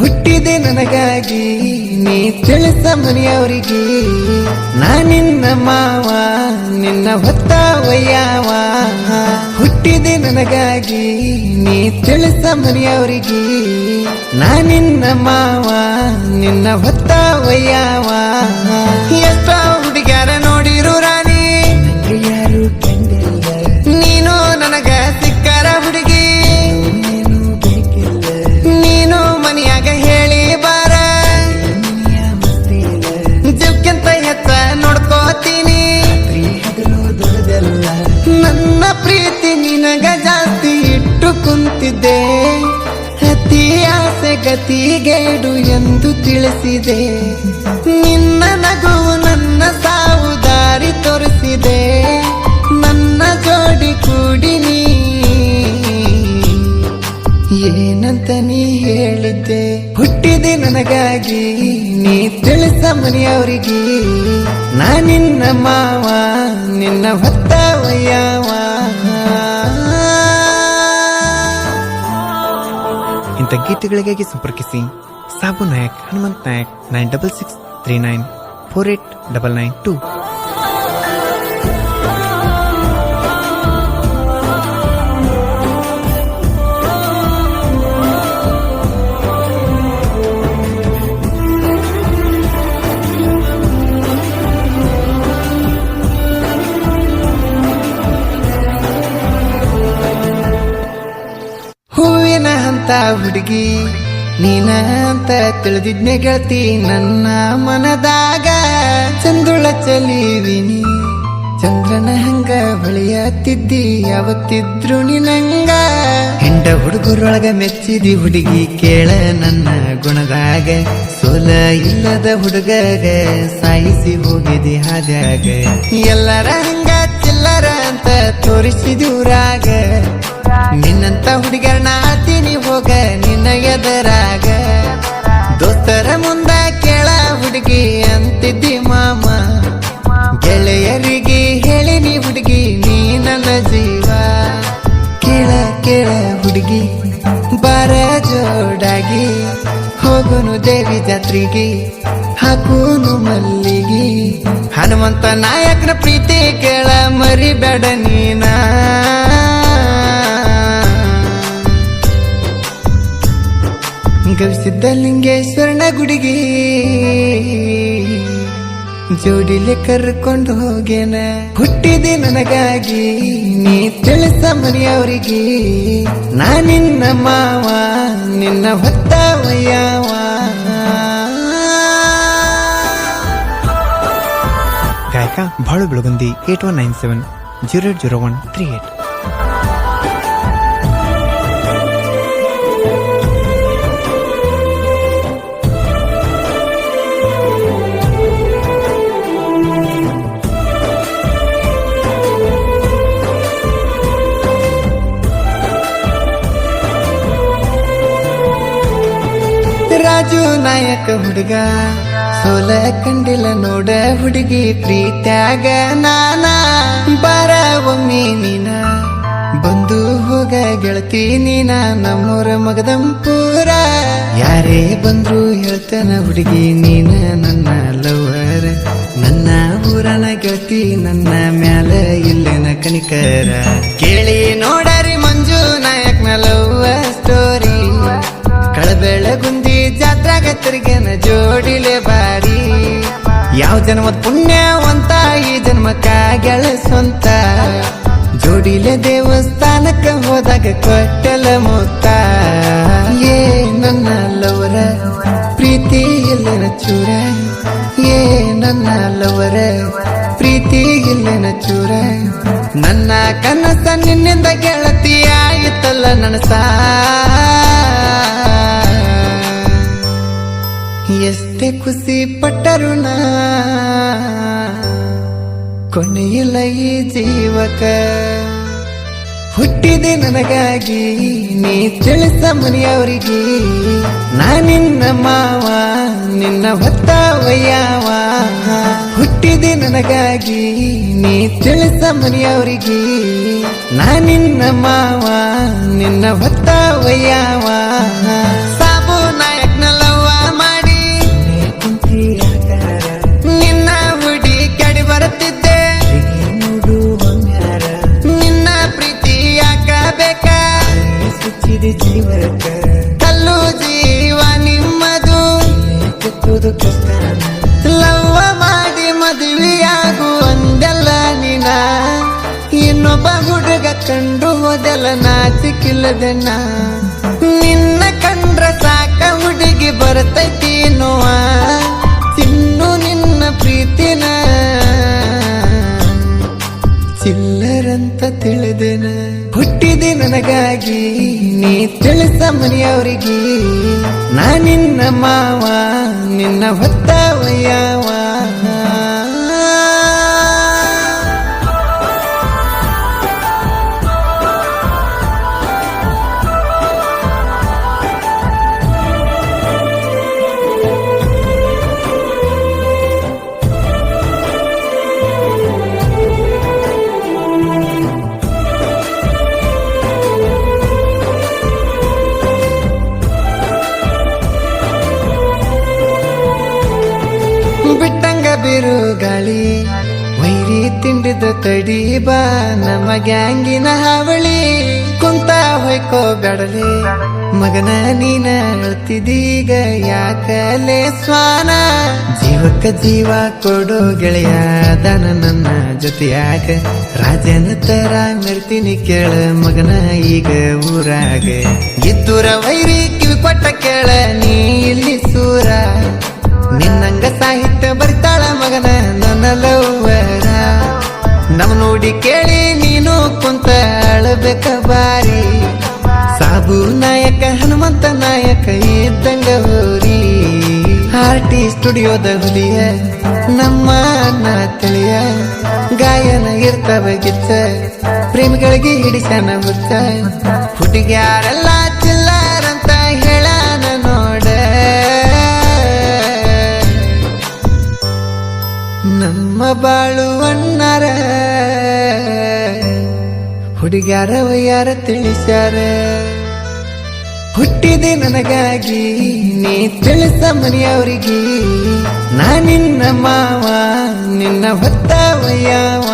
ಹುಟ್ಟಿದೆ ನನಗಾಗಿ, ನೀ ತಿಳಿಸ ಮನೆಯವರಿಗೆ. ನಾ ನಿನ್ನ ಮಾವ, ನಿನ್ನ ಹೊತ್ತ ವಯ್ಯಾವ. ಹುಟ್ಟಿದೆ ನನಗಾಗಿ, ನೀ ತಿಳಿಸ ಮನೆಯವರಿಗೆ. ನಾ ನಿನ್ನ ಮಾವ, ನಿನ್ನ ಹೊತ್ತ ವಯ್ಯಾವ. ನೋಡಿರು ರಾಣಿ. ಯಾರು ನೀನು ನನಗ ಸಿಕ್ಕರ ಹುಡುಗಿ. ಮನೆಯಾಗ ಹೇಳಿ ಬಾರ. ಜಗ್ಗಿಂತ ಹೆಚ್ಚ ನೋಡ್ಕೋತೀನಿ. ನನ್ನ ಪ್ರೀತಿ ನಿನಗ ಜಾಸ್ತಿ ಇಟ್ಟು ಕುಂತಿದ್ದೆ. ಅತಿ ಆಸೆ ಗತಿಗೇಡು ಎಂದು ತಿಳಿಸಿದೆ. ನಿನ್ನ ನಗು ನನ್ನ ಸಾವು ದಾರಿ ತೋರಿಸಿದೆ. ಮನೆಯವರಿಗೆ, ನಾ ನಿನ್ನ ಮಾವ, ನಿನ್ನ ಭತ್ತ ಒಯ್ಯಾವ ಇಂಥ ಗೀತೆಗಳಿಗಾಗಿ ಸಂಪರ್ಕಿಸಿ Sabu Nayak Hanumanth Nayak nine double six three nine four eight double nine two. ಹುಡುಗಿ ನೀನ ಅಂತ ತಿಳಿದಿದ್ನೆ ಗೆಳತಿ, ನನ್ನ ಮನದಾಗ ಚಂದುಳ ಚಲೀವಿನಿ. ಚಂದ್ರನ ಹಂಗ ಬಳಿಯತ್ತಿದ್ದಿ, ಯಾವತ್ತಿದ್ರು ನಿನಂಗ. ಹೆಂಡ ಹುಡುಗರೊಳಗ ಮೆಚ್ಚಿದಿ ಹುಡುಗಿ, ಕೇಳ ನನ್ನ ಗುಣದಾಗ. ಸೋಲ ಇಲ್ಲದ ಹುಡುಗಗ, ಸಾಯಿಸಿ ಹೋಗಿದಿ ಹಾದ್ಯಾಗ. ಎಲ್ಲರ ಹಂಗ ಚಿಲ್ಲರ ಅಂತ ತೋರಿಸಿದಿ ಊರಾಗ. ನಿನ್ನಂತ ಹುಡುಗರ ನಾತೀನಿ ಹೋಗ, ನಿನ್ನ ಎದರಾಗ. ದೋಸ್ತರ ಮುಂದ ಕೇಳ ಹುಡುಗಿ ಅಂತಿದ್ದಿ ಮಾಮ. ಗೆಳೆಯರಿಗೆ ಹೇಳಿ ನೀ ಹುಡುಗಿ, ನೀ ನನ್ನ ಜೀವ. ಕೇಳ ಕೇಳ ಹುಡುಗಿ, ಬರ ಜೋಡಾಗಿ. ಹೋಗುನು ದೇವಿ ಜಾತ್ರೆಗೆ, ಹಾಕೂನು ಮಲ್ಲಿಗೆ. ಹನುಮಂತ ನಾಯಕನ ಪ್ರೀತಿ ಕೇಳ ಮರಿಬೇಡ ನೀನ. ಗವಿಸಿದ್ದಲಿಂಗೇಶ್ವರನ ಗುಡಿಗೆ. ಜೋಡಿಲೆ ಕರ್ಕೊಂಡು ಹೋಗೇನ. ಹುಟ್ಟಿದೆ ನನಗಾಗಿ, ನೀ ತಿಳಿಸ ಮನೆಯವರಿಗೆ. ನಾ ನಿನ್ನ ಮಾವ, ನಿನ್ನ ಹೊತ್ತ ಮಯ್ಯಾವ ಗಾಯಕ Balu Belagundi eight one nine seven zero zero one three eight ನಾಯಕ ಹುಡುಗ, ಸೋಲ ಕಂಡಿಲ್ಲ ನೋಡ ಹುಡುಗಿ, ಪ್ರೀತ್ಯಾಗ ನಾನ, ಬಾರ ಒಮ್ಮೆ ನೀನ. ಬಂದು ಹೋಗ ಗೆಳತಿ ನೀನ, ನಮ್ಮೂರ ಮಗದಂಪೂರ. ಯಾರೇ ಬಂದ್ರು ಹೇಳ್ತಾನ ಹುಡುಗಿ ನೀನ, ನನ್ನ ಲವರ. ನನ್ನ ಊರನ ಗೆಳತಿ, ನನ್ನ ಮ್ಯಾಲ ಇಲ್ಲೇನ ಕನಿಕರ. ಕೇಳಿ ನೋಡರಿ ಜಾತ್ರಾಗ ತಿರುಗೇನ ಜೋಡಿಲೆ ಬಾರಿ. ಯಾವ ಜನ್ಮದ ಪುಣ್ಯವಂತ ಈ ಜನ್ಮಕ್ಕ ಕಾಗಳ ಸ್ವಂತ ಜೋಡಿಲೆ ದೇವಸ್ಥಾನಕ್ಕೆ ಹೋದಾಗ ಕೊಟ್ಟಲ ಮುತ್ತ. ಏ ನನ್ನ ಲವರ ಪ್ರೀತಿ ಇಲ್ಲನ ಚೂರ. ಏ ನನ್ನ ಲವರ ಪ್ರೀತಿ ಇಲ್ಲನ ಚೂರ. ನನ್ನ ಕನಸ ನಿನ್ನಿಂದ ಗೆಳತಿಯಾಯಿತಲ್ಲ ನನಸ ಎಷ್ಟೇ ಖುಷಿ ಪಟ್ಟರು ಕೊನೆ ಈ ಜೀವಕ. ಹುಟ್ಟಿದೆ ನನಗಾಗಿ, ನೀ ತಿಳಿಸ ಮನೆಯವರಿಗೆ. ನಾ ನಿನ್ನ ಮಾವ, ನಿನ್ನ ಹೊತ್ತ ವಯ್ಯಾವ ಹುಟ್ಟಿದೆ ನನಗಾಗಿ, ನೀ ತಿಳಿಸ ಮನೆಯವರಿಗೆ. ನಾ ನಿನ್ನ ಮಾವ, ನಿನ್ನ ಹೊತ್ತ ಕೆತ್ತುದು ಕಷ್ಟ ಲವ್ವ ಮಾಡಿ ಮದುವೆಯಾಗು ಅಂದೆಲ್ಲ ನಿನ. ಇನ್ನೊಬ್ಬ ಹುಡುಗ ಕಂಡು ಹೋದೆಲ್ಲ ನಾಚಿಕಿಲ್ಲದೆನ್ನ. ನಿನ್ನ ಕಂಡ್ರ ಸಾಕ ಹುಡುಗಿ ಬರ್ತೈತಿ ನೋವ ತಿನ್ನು ನಿನ್ನ ಪ್ರೀತಿನ ಚಿಲ್ಲರಂತ ತಿಳಿದೆನ. ಹುಟ್ಟಿದೆ ನನಗಾಗಿ, ನೀ ತಿಳಿಸ ಮನೆಯವರಿಗೆ. ನಾ ನಿನ್ನ ಮಾವ ನಿನ್ನ ಹೊತ್ತವಯ್ಯವ ವೈರಿ ತಿಂಡಿದ ತಡಿ ಬಾ, ನಮ್ಮ ಗ್ಯಾಂಗಿನ ಹಾವಳಿ. ಕುಂತ ಹೊಯ್ಕೋ ಬೆಡಲೆ, ಮಗನ ನೀನ ಅಳ್ತಿದೀಗ, ಯಾಕಲೆ ಸ್ವಾನ ಜೀವಕ್ಕ ಜೀವ ಕೊಡು ಗೆಳೆಯ, ದನ ನನ್ನ ಜೊತೆಯಾಗ. ರಾಜನ ತರ ಮೆರ್ತೀನಿ ಕೇಳ, ಮಗನ ಈಗ ಊರಾಗ. ಇದ್ದೂರ ವೈರಿ ಕಿವಿ ಕೊಟ್ಟ ಕೇಳ, ನೀ ಇಲ್ಲಿ ಸೂರ. ನಿನ್ನಂಗ ಸಾಹಿತ್ಯ ಬರ್ತಾಳ ಮಗನ ನನ್ನ ಲವ್ವರ ನಮ್ ನೋಡಿ ಕೇಳಿ ನೀನು ಕುಂತ ಅಳಬೇಕ ಬಾರಿ. ಸಾಬು ನಾಯಕ, ಹನುಮಂತ ನಾಯಕ ಇದ್ದಂಗ ಹೋರಿ. ಆರ್ಟಿ ಸ್ಟುಡಿಯೋದ ಹುಲಿಯ, ನಮ್ಮ ತಿಳಿಯ. ಗಾಯನ ಇರ್ತವ ಗಿತ್ತ ಪ್ರೇಮಿಗಳಿಗೆ ಹಿಡಿಸನ ಹುಚ್ಚ ಹುಡುಗ್ಯಾರೆಲ್ಲ ಹುಡುಗ್ಯಾರ ವಯ್ಯಾರ ತಿಳಿಸ್ಯಾರ? ಹುಟ್ಟಿದೆ ನನಗಾಗಿ ನೀ ತಿಳಿಸ ಮನೆಯವರಿಗೆ. ನಾ ನಿನ್ನ ಮಾವ ನಿನ್ನ ಹೊತ್ತ ವಯ್ಯಾವ